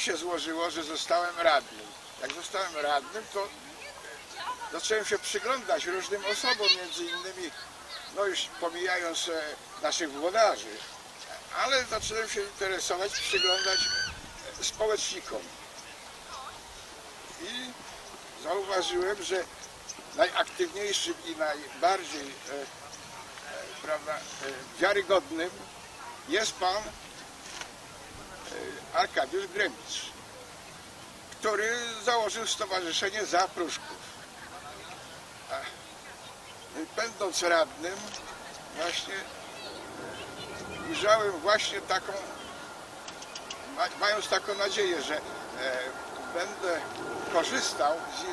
tak się złożyło, że zostałem radnym. Jak zostałem radnym, to zacząłem się przyglądać różnym osobom, między innymi, no już pomijając e, naszych włodarzy, ale zacząłem się interesować, przyglądać e, społecznikom. I zauważyłem, że najaktywniejszym i najbardziej e, e, prawda, e, wiarygodnym jest pan Arkadiusz Gremicz, który założył Stowarzyszenie Zapruszków. Będąc radnym, właśnie ujrzałem właśnie taką, ma- mając taką nadzieję, że e, będę korzystał z, e,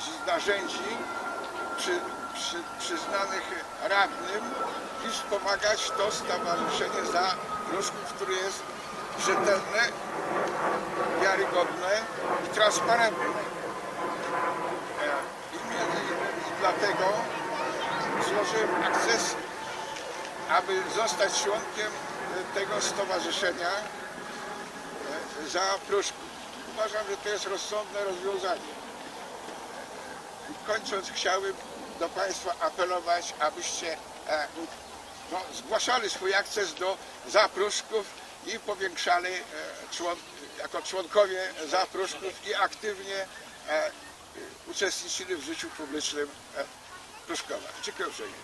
z, z narzędzi przy, przy, przyznanych radnym i wspomagać to stowarzyszenie za Pruszków, które jest rzetelne, wiarygodne i transparentne. E, I dlatego złożyłem akces, aby zostać członkiem tego stowarzyszenia e, za Pruszków. Uważam, że to jest rozsądne rozwiązanie. I kończąc chciałbym do Państwa apelować, abyście e, no, zgłaszali swój akces do zapruszków i powiększali e, człon, jako członkowie zapruszków i aktywnie e, uczestniczyli w życiu publicznym e, Pruszkowa. Dziękuję uprzejmie.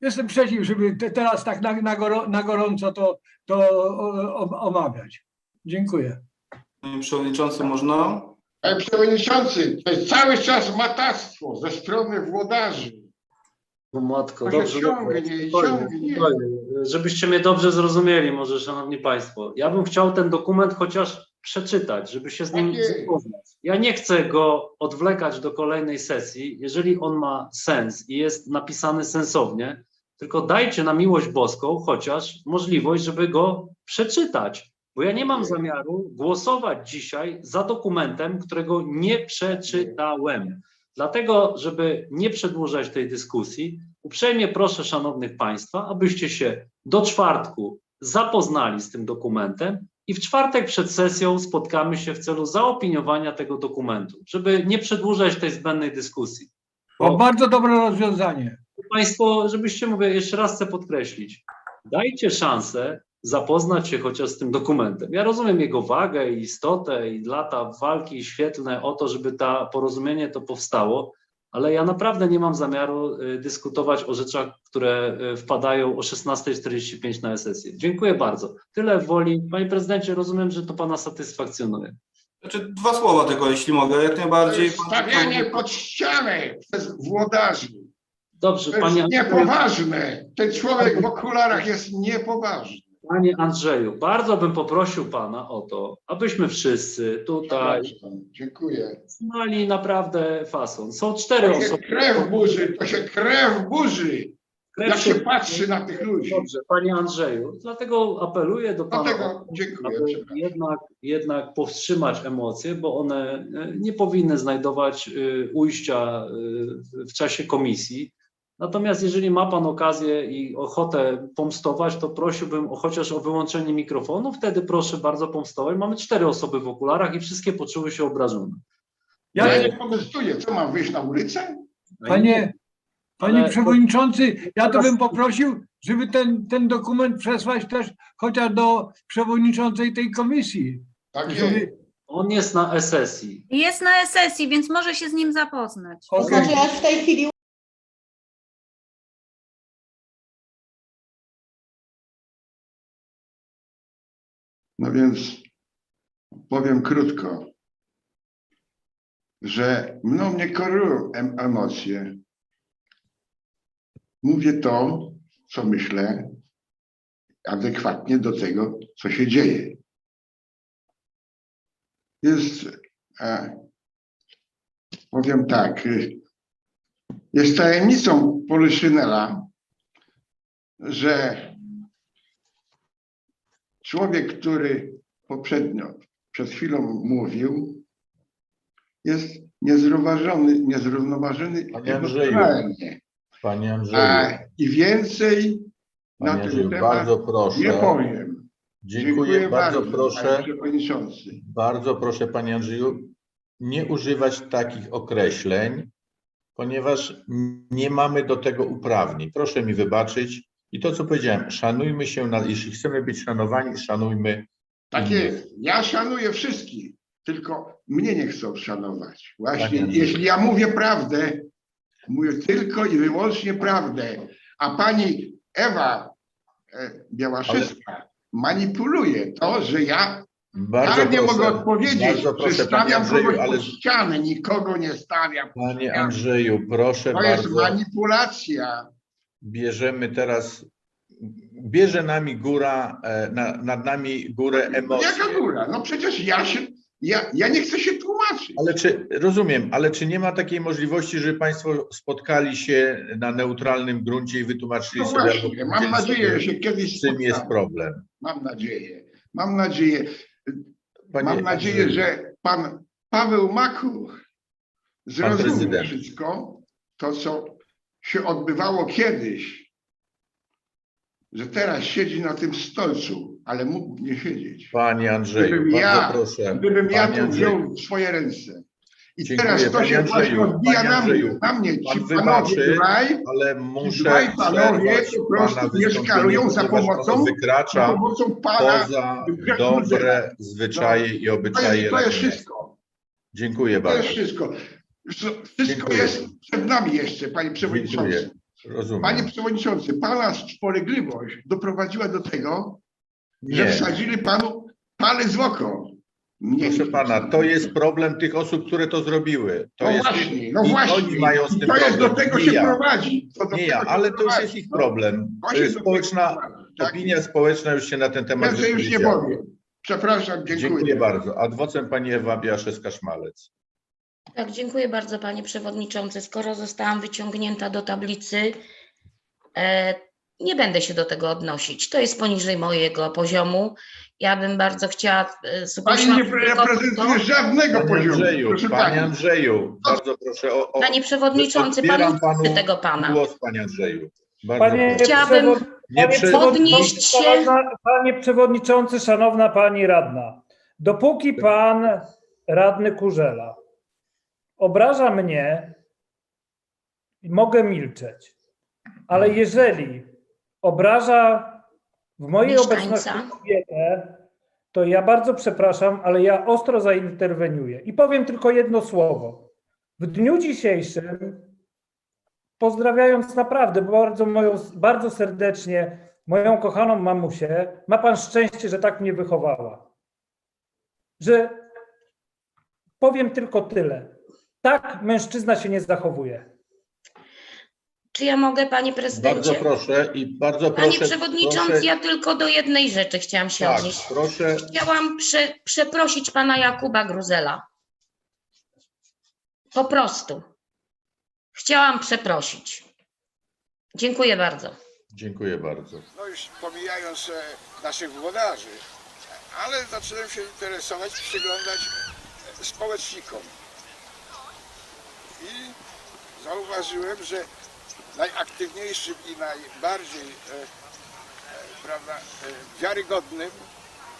Jestem przeciw, żeby te, teraz tak na, na, goro, na gorąco to, to o, o, omawiać. Dziękuję. Panie Przewodniczący, można? Panie Przewodniczący, to jest cały czas matactwo ze strony włodarzy. No matko, się dobrze. ciągnie dobrze, ciągnie. Żebyście mnie dobrze zrozumieli, może Szanowni Państwo. Ja bym chciał ten dokument chociaż przeczytać, żeby się z nim zapoznać. Ja nie chcę go odwlekać do kolejnej sesji, jeżeli on ma sens i jest napisany sensownie, tylko dajcie na miłość boską chociaż możliwość, żeby go przeczytać. Bo ja nie mam zamiaru głosować dzisiaj za dokumentem, którego nie przeczytałem. Dlatego, żeby nie przedłużać tej dyskusji, uprzejmie proszę szanownych państwa, abyście się do czwartku zapoznali z tym dokumentem i w czwartek przed sesją spotkamy się w celu zaopiniowania tego dokumentu, żeby nie przedłużać tej zbędnej dyskusji. O, Bo bardzo dobre rozwiązanie. Państwo, żebyście, mówię, jeszcze raz chcę podkreślić, dajcie szansę zapoznać się chociaż z tym dokumentem. Ja rozumiem jego wagę i istotę i lata walki świetlne o to, żeby to porozumienie to powstało, ale ja naprawdę nie mam zamiaru y, dyskutować o rzeczach, które y, wpadają o 16.45 na sesję. Dziękuję bardzo. Tyle woli. Panie prezydencie, rozumiem, że to pana satysfakcjonuje. Znaczy dwa słowa tylko, jeśli mogę. Jak najbardziej. stawianie pod ścianę przez włodarzy. Dobrze, To panie jest niepoważne. Ten człowiek w okularach jest niepoważny. Panie Andrzeju, bardzo bym poprosił pana o to, abyśmy wszyscy tutaj. Dziękuję. znali naprawdę fason. Są cztery To się osoby. krew burzy, to się krew burzy. Jak się patrzy na tych ludzi. Dobrze, panie Andrzeju, dlatego apeluję do pana, Dlatego dziękuję. aby przepraszam. jednak, jednak powstrzymać emocje, bo one e, nie powinny znajdować e, ujścia e, w- w czasie komisji. Natomiast jeżeli ma pan okazję i ochotę pomstować, to prosiłbym o, chociaż o wyłączenie mikrofonu. Wtedy proszę bardzo pomstować. Mamy cztery osoby w okularach i wszystkie poczuły się obrażone. Ja nie protestuję. Co mam wyjść na ulicę? panie, panie Ale- przewodniczący, ja to bym poprosił, żeby ten, ten dokument przesłać też chociaż do przewodniczącej tej komisji. Tak jest. Żeby, On jest na sesji. Jest na sesji, więc może się z nim zapoznać. To Okej. znaczy, ja w tej chwili No więc powiem krótko, że mną nie korują em- emocje. Mówię to, co myślę, adekwatnie do tego, co się dzieje. Jest, e, powiem tak, jest tajemnicą Poliszynela, że człowiek, który poprzednio, przed chwilą mówił, jest niezrównoważony, niezrównoważony Panie Andrzeju. Panie A, Andrzeju, I więcej na Panie ten Andrzeju, temat bardzo proszę. nie powiem. Dziękuję, bardzo Panie proszę. Przewodniczący. Bardzo proszę, panie Andrzeju, nie używać takich określeń, ponieważ nie mamy do tego uprawnień. Proszę mi wybaczyć. I to, co powiedziałem, szanujmy się, na, jeśli chcemy być szanowani, szanujmy Tak jest. Ja szanuję wszystkich, tylko mnie nie chcą szanować. Właśnie, Andrzeju. jeśli ja mówię prawdę, mówię tylko i wyłącznie prawdę, a pani Ewa e, Białaszewska manipuluje to, że ja Bardzo ja nie proszę, mogę odpowiedzieć, Bardzo proszę, panie Andrzeju, ale nikogo nie stawiam. panie Andrzeju, proszę To jest bardzo, manipulacja. Bierzemy teraz, bierze nami góra, e, na, nad nami górę emocji. Jaka góra? No przecież ja się, ja, ja nie chcę się tłumaczyć. Ale czy, rozumiem, ale czy nie ma takiej możliwości, że Państwo spotkali się na neutralnym gruncie i wytłumaczyli No sobie, właśnie, mam nadzieję, że się kiedyś z czym jest spotkamy. problem? Mam nadzieję. Mam nadzieję. Panie Mam nadzieję, że pan Paweł Makuch zrozumie wszystko to, co się odbywało kiedyś, że teraz siedzi na tym stolcu, ale mógł nie siedzieć. Panie Andrzeju, Gdybym bardzo ja- proszę. Gdybym ja Panie to wziął w swoje ręce. I Dziękuję, teraz to panie się właśnie Andrzeju, odbija panie na mnie, Andrzeju, na mnie. pan Ci wybaczy, panowie dwaj, ale muszę dwaj panowie przerwać po pana prostu wystąpienie, mieszkają za ponieważ pomocą, ono za wykracza pomocą pana. poza dobre zwyczaje i To jest, obyczaje. to jest Rady Miasta. wszystko. Dziękuję To bardzo. jest wszystko. Wszystko Dziękuję. jest przed nami jeszcze, panie przewodniczący. Rozumiem. Panie przewodniczący, pana spolegliwość doprowadziła do tego, że Nie. wsadzili panu palec w oko. Mnie Proszę nie pana, to jest problem tych osób, które to zrobiły. To no jest, właśnie, no właśnie. Oni mają z tym to jest do tego nie się ja. prowadzi. To Nie ja, ale to już jest ich No, problem. Y, do tego Społeczna. Tak. opinia społeczna już się na ten temat Więcej już nie powiem. Przepraszam, dziękuję. Dziękuję bardzo. Adwocem pani Ewa Biaszewska-Szmalec. Tak, dziękuję bardzo panie przewodniczący. Skoro zostałam wyciągnięta do tablicy, e, nie będę się do tego odnosić. To jest poniżej mojego poziomu. Ja bym bardzo chciała e, Pani nie tylko reprezentuje żadnego Panie poziomu. Andrzeju, Proszę panie pani. Andrzeju, bardzo proszę o, o Panie przewodniczący, pan odbieram panu tego pana. głos, panie Andrzeju. Bardzo Panie, proszę. Chciałabym przewod- Nie panie podnieść się. Szanowna, panie przewodniczący, szanowna pani radna. Dopóki pan radny Kurzela obraża mnie, mogę milczeć. Ale jeżeli obraża w mojej Mieszkańca. obecności kobietę, to ja bardzo przepraszam, ale ja ostro zainterweniuję. I powiem tylko jedno słowo. W dniu dzisiejszym pozdrawiając naprawdę bardzo, moją, bardzo serdecznie moją kochaną mamusię, ma pan szczęście, że tak mnie wychowała. Że powiem tylko tyle. Tak mężczyzna się nie zachowuje. Czy ja mogę, panie Bardzo prezydencie? proszę i bardzo Panie proszę. przewodniczący, proszę, ja tylko do jednej rzeczy chciałam się Tak, odnieść. proszę. Chciałam prze, przeprosić pana Jakuba Gruzela. Po prostu. Chciałam przeprosić. Dziękuję bardzo. Dziękuję bardzo. no już pomijając e, naszych włodarzy, ale zacząłem się interesować, przyglądać e, społecznikom. I zauważyłem, że najaktywniejszym i najbardziej e, e, prawda, e, wiarygodnym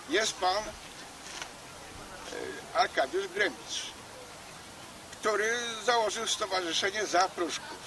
jest pan e, Arkadiusz Gremicz, który założył Stowarzyszenie Zapruszków.